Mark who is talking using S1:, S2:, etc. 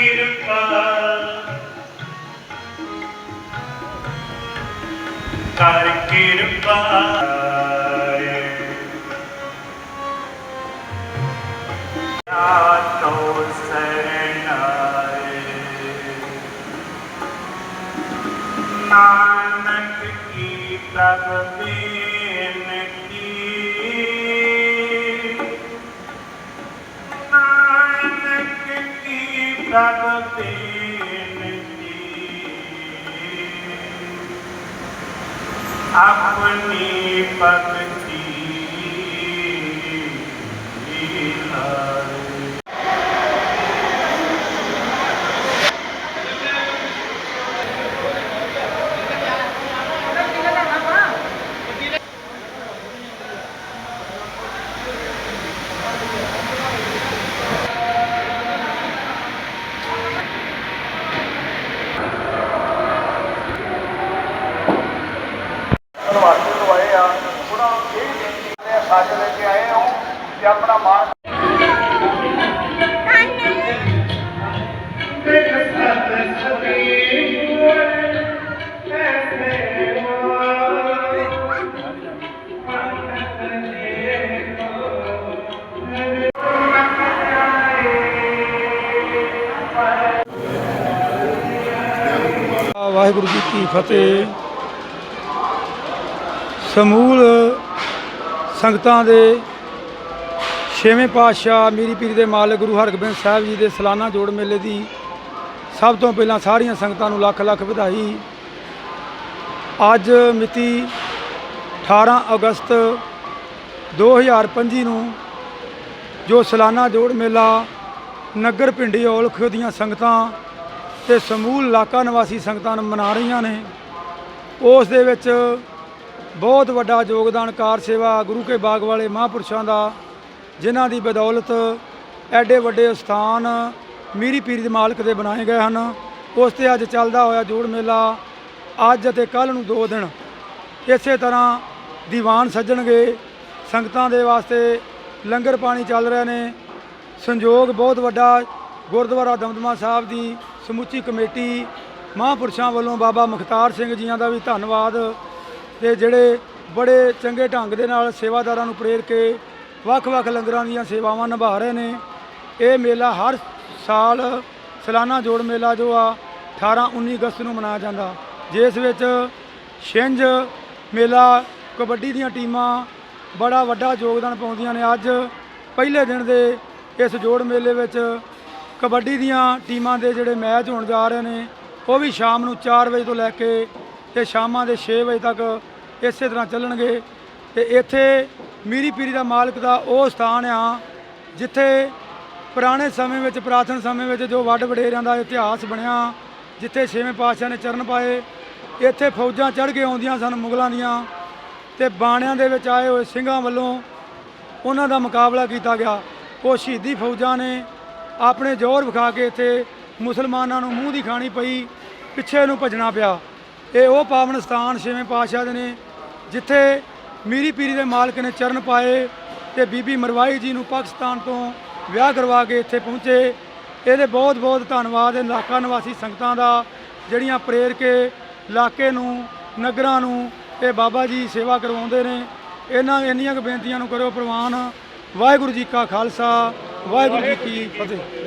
S1: ਕਿਰਪਾ ਕਰ ਕਿਰਪਾ ਆਤੋ ਸਰਨਾਏ ਨਾ ਆਪਣੀ ਭਗਤੀ ਲਾਏ
S2: ਪ੍ਰਵਾਸੀ ਨੂੰ ਆਏ ਆ ਉਹਨਾਂ ਨੂੰ ਇਹ ਬੇਨਤੀ ਲੈ ਕੇ ਆਏ ਹੋ ਕਿ ਆਪਣਾ ਮਾਣ
S3: ਵਾਹਿਗੁਰੂ ਜੀ ਕੀ ਫਤਿਹ। ਸਮੂਲ ਸੰਗਤਾਂ ਦੇ ਛੇਵੇਂ ਪਾਤਸ਼ਾਹ ਮੀਰੀ ਪੀਰੀ ਦੇ ਮਾਲਕ ਗੁਰੂ ਹਰਗੋਬਿੰਦ ਸਾਹਿਬ ਜੀ ਦੇ ਸਾਲਾਨਾ ਜੋੜ ਮੇਲੇ ਦੀ ਸਭ ਤੋਂ ਪਹਿਲਾਂ ਸਾਰੀਆਂ ਸੰਗਤਾਂ ਨੂੰ ਲੱਖ ਲੱਖ ਵਧਾਈ। ਅੱਜ ਮਿਤੀ 18 ਅਗਸਤ 2025 ਨੂੰ ਜੋ ਸਾਲਾਨਾ ਜੋੜ ਮੇਲਾ ਨਗਰ ਪਿੰਡੀ ਔਲਖ ਦੀਆਂ ਸੰਗਤਾਂ ਤੇ ਸਮੂਹ ਇਲਾਕਾ ਨਿਵਾਸੀ ਸੰਗਤਾਂ ਨੂੰ ਮਨਾ ਰਹੀਆਂ ਨੇ, ਉਸ ਦੇ ਵਿੱਚ ਬਹੁਤ ਵੱਡਾ ਯੋਗਦਾਨ ਕਾਰ ਸੇਵਾ ਗੁਰੂ ਕੇ ਬਾਗ ਵਾਲੇ ਮਹਾਂਪੁਰਸ਼ਾਂ ਦਾ, ਜਿਨ੍ਹਾਂ ਦੀ ਬਦੌਲਤ ਐਡੇ ਵੱਡੇ ਸਥਾਨ ਮੀਰੀ ਪੀਰੀ ਦੇ ਮਾਲਕ ਦੇ ਬਣਾਏ ਗਏ ਹਨ। ਉਸ ਤੇ ਅੱਜ ਚੱਲਦਾ ਹੋਇਆ ਜੋੜ ਮੇਲਾ ਅੱਜ ਅਤੇ ਕੱਲ ਨੂੰ ਦੋ ਦਿਨ ਇਸੇ ਤਰ੍ਹਾਂ ਦੀਵਾਨ ਸੱਜਣਗੇ। ਸੰਗਤਾਂ ਦੇ ਵਾਸਤੇ ਲੰਗਰ ਪਾਣੀ ਚੱਲ ਰਹੇ ਨੇ। ਸੰਯੋਗ ਬਹੁਤ ਵੱਡਾ ਗੁਰਦੁਆਰਾ ਦਮਦਮਾ ਸਾਹਿਬ ਦੀ ਸਮੁੱਚੀ ਕਮੇਟੀ ਮਹਾਂਪੁਰਸ਼ਾਂ ਵੱਲੋਂ ਬਾਬਾ ਮੁਖਤਾਰ ਸਿੰਘ ਜੀਆਂ ਦਾ ਵੀ ਧੰਨਵਾਦ। ਤੇ ਜਿਹੜੇ ਬੜੇ ਚੰਗੇ ਢੰਗ ਦੇ ਨਾਲ ਸੇਵਾਦਾਰਾਂ ਨੂੰ ਪ੍ਰੇਰ ਕੇ ਵੱਖ-ਵੱਖ ਲੰਗਰਾਂ ਦੀਆਂ ਸੇਵਾਵਾਂ ਨਿਭਾ ਰਹੇ ਨੇ। ਇਹ ਮੇਲਾ ਹਰ ਸਾਲ ਸਾਲਾਨਾ ਜੋੜ ਮੇਲਾ ਜੋ ਆ 18 19 ਅਗਸਤ ਨੂੰ ਮਨਾਇਆ ਜਾਂਦਾ। ਜਿਸ ਵਿੱਚ ਛਿੰਝ ਮੇਲਾ, ਕਬੱਡੀ ਦੀਆਂ ਟੀਮਾਂ, ਬੜਾ ਵੱਡਾ ਯੋਗਦਾਨ ਪਾਉਂਦੀਆਂ ਨੇ। ਅੱਜ ਪਹਿਲੇ ਦਿਨ ਦੇ ਇਸ ਜੋੜ ਮੇਲੇ ਵਿੱਚ ਕਬੱਡੀ ਦੀਆਂ ਟੀਮਾਂ ਦੇ ਜਿਹੜੇ ਮੈਚ ਹੋਣ ਜਾ ਰਹੇ ਨੇ, ਉਹ ਵੀ ਸ਼ਾਮ ਨੂੰ 4 ਵਜੇ ਤੋਂ ਲੈ ਕੇ ਤੇ ਸ਼ਾਮਾਂ ਦੇ 6 ਵਜੇ ਤੱਕ ਇਸੇ ਤਰ੍ਹਾਂ ਚੱਲਣਗੇ ਤੇ ਇੱਥੇ ਮੀਰੀ ਪੀਰੀ ਦਾ ਮਾਲਕ ਦਾ ਉਹ ਸਥਾਨ ਆ ਜਿੱਥੇ ਪੁਰਾਣੇ ਸਮੇਂ ਵਿੱਚ ਪ੍ਰਾਚੀਨ ਸਮੇਂ ਵਿੱਚ ਜੋ ਵੱਡ ਵਡੇਰਿਆਂ ਦਾ ਇਤਿਹਾਸ ਬਣਿਆ, ਜਿੱਥੇ ਛੇਵੇਂ ਪਾਤਸ਼ਾਹ ਨੇ ਚਰਨ ਪਾਏ, ਇੱਥੇ ਫੌਜਾਂ ਚੜ੍ਹ ਕੇ ਆਉਂਦੀਆਂ ਸਨ ਮੁਗਲਾਂ ਦੀਆਂ ਤੇ ਬਾਣਿਆਂ ਦੇ ਵਿੱਚ ਆਏ ਹੋਏ ਸਿੰਘਾਂ ਵੱਲੋਂ ਉਹਨਾਂ ਦਾ ਮੁਕਾਬਲਾ ਕੀਤਾ ਗਿਆ। ਉਹ ਸ਼ਹੀਦੀ ਫੌਜਾਂ ਨੇ ਆਪਣੇ ਜ਼ੋਰ ਵਿਖਾ ਕੇ ਇੱਥੇ ਮੁਸਲਮਾਨਾਂ ਨੂੰ ਮੂੰਹ ਦੀ ਖਾਣੀ ਪਈ, ਪਿੱਛੇ ਨੂੰ ਭੱਜਣਾ ਪਿਆ। ਇਹ ਉਹ ਪਾਵਨ ਸਥਾਨ ਛੇਵੇਂ ਪਾਤਸ਼ਾਹ ਦੇ ਨੇ ਜਿੱਥੇ ਮੀਰੀ ਪੀਰੀ ਦੇ ਮਾਲਕ ਨੇ ਚਰਨ ਪਾਏ ਤੇ ਬੀਬੀ ਮਰਵਾਈ ਜੀ ਨੂੰ ਪਾਕਿਸਤਾਨ ਤੋਂ ਵਿਆਹ ਕਰਵਾ ਕੇ ਇੱਥੇ ਪਹੁੰਚੇ। ਇਹਦੇ ਬਹੁਤ ਬਹੁਤ ਧੰਨਵਾਦ। ਇਹ ਇਲਾਕਾ ਨਿਵਾਸੀ ਸੰਗਤਾਂ ਦਾ, ਜਿਹੜੀਆਂ ਪ੍ਰੇਰ ਕੇ ਇਲਾਕੇ ਨੂੰ, ਨਗਰਾਂ ਨੂੰ ਇਹ ਬਾਬਾ ਜੀ ਸੇਵਾ ਕਰਵਾਉਂਦੇ ਨੇ। ਇਹਨਾਂ ਇੰਨੀਆਂ ਕੁ ਬੇਨਤੀਆਂ ਨੂੰ ਕਰੋ ਪ੍ਰਵਾਨ। ਵਾਹਿਗੁਰੂ ਜੀ ਕਾ ਖਾਲਸਾ, ਵਾਹਿਗੁਰੂ ਜੀ ਕੀ ਫਤਿਹ।